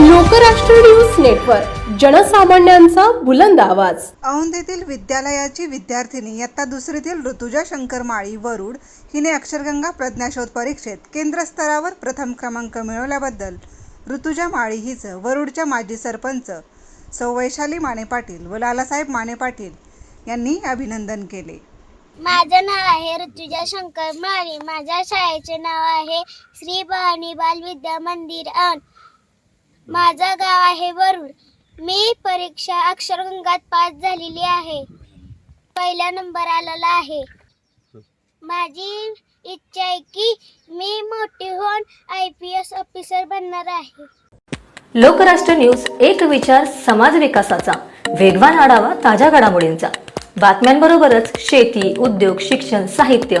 Lokrashtra news network जनसामान्यांचा बुलंद आवाज. औंधेतील विद्यालयाची विद्यार्थिनी इयत्ता दुसरीतील ऋतुजा शंकर माळी वरुड हिने अक्षरगंगा प्रज्ञाशोध परीक्षेत केंद्रस्तरावर प्रथम क्रमांक मिळवल्याबद्दल ऋतुजा माळी हिचं वरुडच्या माजी सरपंच सौ वैशाली माने पाटील व लालासाहेब माने पाटील यांनी अभिनंदन केले. माझं नाव आहे ऋतुजा शंकर माळी माझ्या शाळेचे नाव आहे श्री भवानी बाल विद्या मंदिर अन. माझं गाव आहे वरुड. मी परीक्षा अक्षरगंगात पास झालेली आहे. पहिला नंबर आलेला आहे. माझी इच्छा आहे की मी मोठी होऊन आय पी एस ऑफिसर बनणार आहे. लोकराष्ट्र न्यूज एक विचार समाज विकासाचा. वेगवान आढावा ताज्या घडामोडींचा. बातम्यांबरोबरच शेती उद्योग शिक्षण साहित्य